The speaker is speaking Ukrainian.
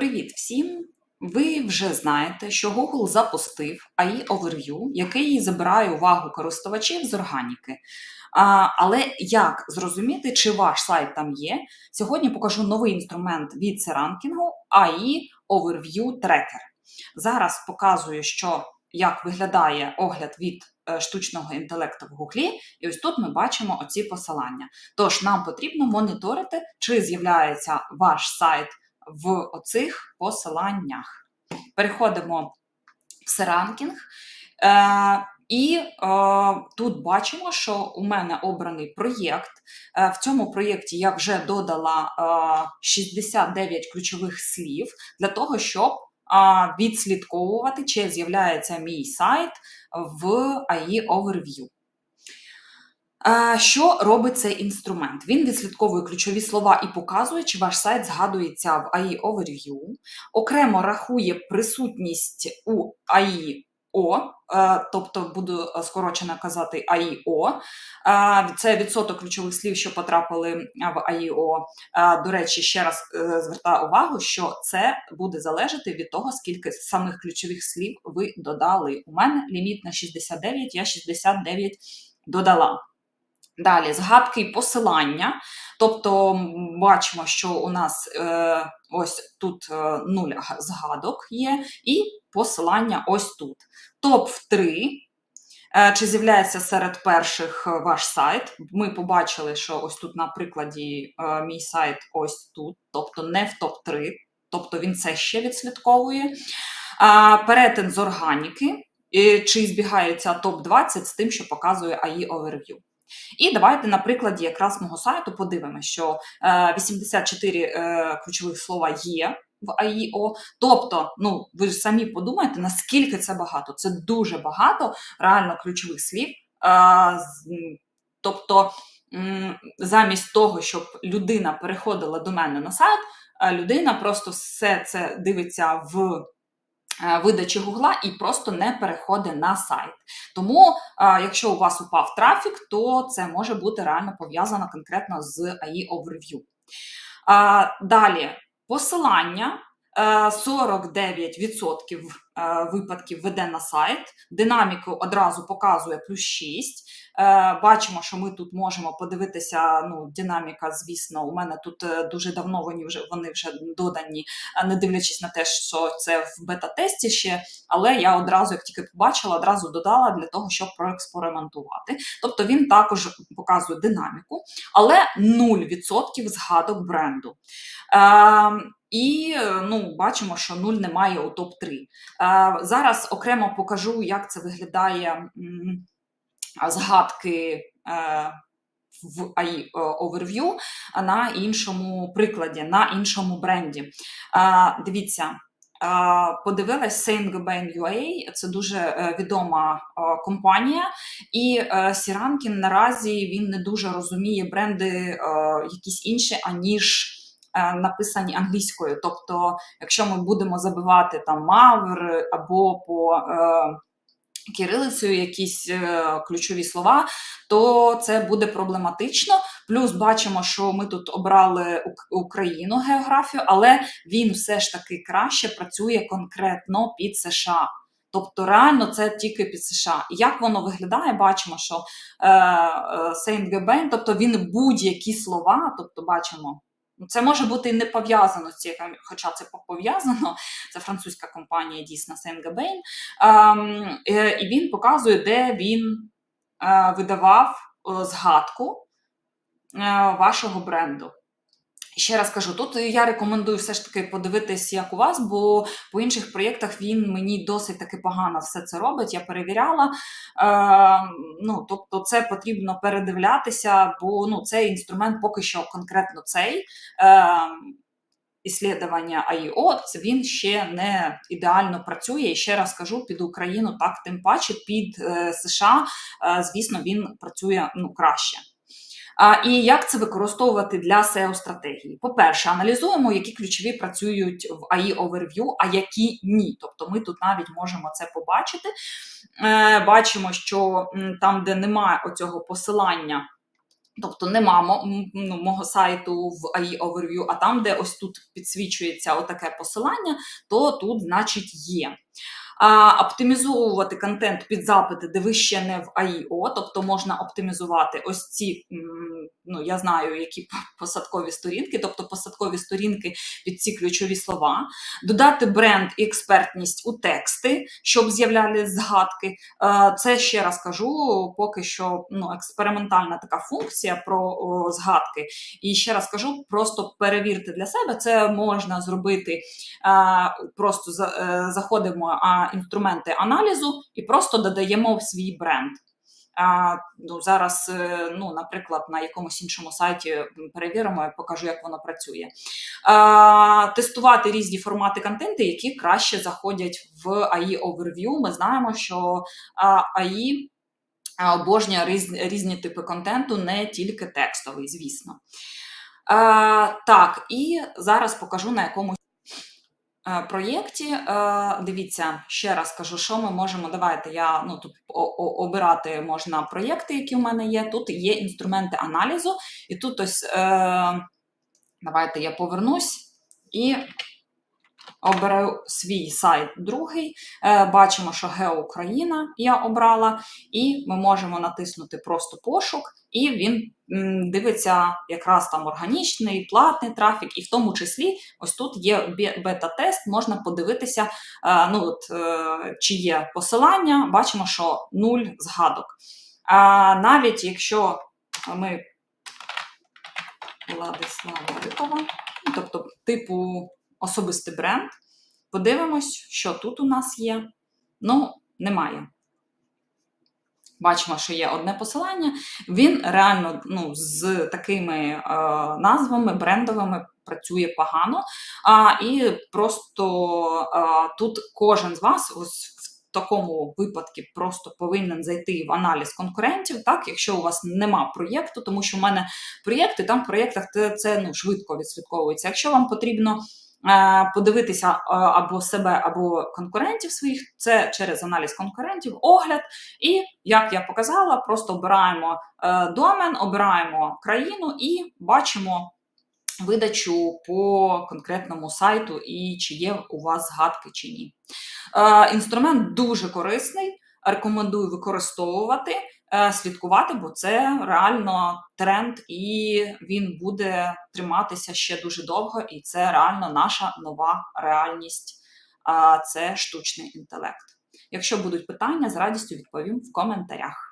Привіт всім! Ви вже знаєте, що Google запустив AI Overview, який забирає увагу користувачів з органіки. А, але як зрозуміти, чи ваш сайт там є? Сьогодні покажу новий інструмент від Серанкінгу AI Overview Tracker. Зараз показую, що як виглядає огляд від е, штучного інтелекту в Гуглі, і ось тут ми бачимо оці посилання. Тож нам потрібно моніторити, чи з'являється ваш сайт в оцих посиланнях. Переходимо в Серанкінг. Е, і е, тут бачимо, що у мене обраний проєкт. Е, в цьому проєкті я вже додала е, 69 ключових слів для того, щоб е, відслідковувати, чи з'являється мій сайт в AI Overview. Е, Що робить цей інструмент? Він відслідковує ключові слова і показує, чи ваш сайт згадується в AI Overview, окремо рахує присутність у AIO, е, тобто буду скорочено казати AIO. Е, Це відсоток ключових слів, що потрапили в. Е, До речі, ще раз е, звертаю увагу, що це буде залежати від того, скільки самих ключових слів ви додали. У мене ліміт на 69, я 69 додала. Далі згадки і посилання. Тобто бачимо, що у нас е, ось тут е, нуль згадок є, і посилання ось тут. Топ 3. Е, чи з'являється серед перших е, ваш сайт? Ми побачили, що ось тут на прикладі е, мій сайт ось тут, тобто не в топ 3 тобто він це ще відслідковує. Перетин з органіки, чи збігається топ 20 з тим, що показує AI Overview. І давайте на прикладі якраз мого сайту подивимося, що е, 84 е, ключових слова є в AIO. Тобто, ну ви ж самі подумайте, наскільки це багато. Це дуже багато реально ключових слів. Е, тобто, замість того, щоб людина переходила до мене на сайт, е, людина просто все це дивиться в е, видачі Гугла і просто не переходить на сайт. Тому якщо у вас упав трафік, то це може бути реально пов'язано конкретно з AI Overview. Далі посилання. е, 49% е, випадків веде на сайт, динаміку одразу показує плюс 6. Е, Бачимо, що ми тут можемо подивитися. Ну, динаміка, звісно, у мене тут е, дуже давно вони вже вони вже додані, не дивлячись на те, що це в бета-тесті ще. Але я одразу, як тільки побачила, одразу додала для того, щоб проекспериментувати. Тобто він також показує динаміку, але 0% згадок бренду. Е, і ну, бачимо, що 0 немає у топ-3. Зараз окремо покажу, як це виглядає згадки. Е, в Overview на іншому прикладі, на іншому бренді. Дивіться, подивилась Saint-Gobain.ua, це дуже е, відома компанія, і е, Сіранкін наразі він не дуже розуміє бренди якісь інші, аніж написані англійською. Тобто, якщо ми будемо забивати там мавр або по е, кирилицею якісь е, ключові слова, то це буде проблематично. Плюс бачимо, що ми тут обрали Україну географію, але він все ж таки краще працює конкретно під США. Тобто, реально це тільки під США. Як воно виглядає? Бачимо, що е, е, Saint-Gobain, тобто він будь-які слова, тобто бачимо. Ну, Це може бути не пов'язано з цією, хоча це пов'язано. Це французька компанія, дійсно Сен-Габейн. Ем, і він показує, де він е, видавав е, згадку е, вашого бренду. Ще раз кажу, тут я рекомендую все ж таки подивитись, як у вас, бо по інших проєктах він мені досить таки погано все це робить. Я перевіряла. Е, ну, тобто, це потрібно передивлятися, бо ну, цей інструмент поки що конкретно цей. Е, Іслідування АІО, він ще не ідеально працює. І ще раз кажу, під Україну так тим паче, під е, США, е, звісно, він працює ну, краще. І як це використовувати для SEO-стратегії? По-перше, аналізуємо, які ключові працюють в AI Overview, а які ні. Тобто ми тут навіть можемо це побачити. Е, бачимо, що там, де немає оцього посилання Тобто нема ну, мого сайту в AI Overview, а там, де ось тут підсвічується отаке посилання, то тут, значить, є. Оптимізовувати контент під запити, де ви ще не в АІО, тобто можна оптимізувати ось ці, ну я знаю, які посадкові сторінки, тобто посадкові сторінки під ці ключові слова, додати бренд і експертність у тексти, щоб з'являлись згадки. Е, Це ще раз кажу, поки що ну, експериментальна така функція про згадки. І ще раз кажу, просто перевірте для себе, це можна зробити. е, Просто е, заходимо інструменти аналізу і просто додаємо в свій бренд. А, ну, зараз, е, ну, наприклад, на якомусь іншому сайті перевіримо, я покажу, як воно працює. А, тестувати різні формати контенту, які краще заходять в AI Overview. Ми знаємо, що AI обожнює різні, різні типи контенту, не тільки текстовий, звісно. А, так, і зараз покажу на якомусь проєкті. Е, Дивіться, ще раз кажу, що ми можемо. Давайте я ну тут обирати можна проєкти, які в мене є. Тут є інструменти аналізу, і тут ось е, давайте я повернусь і оберу свій сайт другий. Е, Бачимо, що Гео Україна я обрала, і ми можемо натиснути просто пошук, і він дивиться якраз там органічний, платний трафік, і в тому числі ось тут є бета-тест, можна подивитися, е, ну, от, е, чи є посилання, бачимо, що нуль згадок. А навіть якщо ми Владислава Рипова, ну, тобто типу особистий бренд, подивимось, що тут у нас є. Ну, немає. Бачимо, що є одне посилання. Він реально ну, з такими е, назвами брендовими працює погано. А, і просто е, тут кожен з вас ось в такому випадку просто повинен зайти в аналіз конкурентів, так, якщо у вас нема проєкту, тому що в мене проєкти, там в проєктах це, це ну, швидко відслідковується. Якщо вам потрібно подивитися е, або себе, або конкурентів своїх, це через аналіз конкурентів, огляд. І як я показала, просто обираємо е, домен, обираємо країну і бачимо видачу по конкретному сайту і чи є у вас згадки чи ні. Е, інструмент дуже корисний, рекомендую використовувати, е, слідкувати, бо це реально тренд, і він буде триматися ще дуже довго, і це реально наша нова реальність. Це штучний інтелект. Якщо будуть питання, з радістю відповім в коментарях.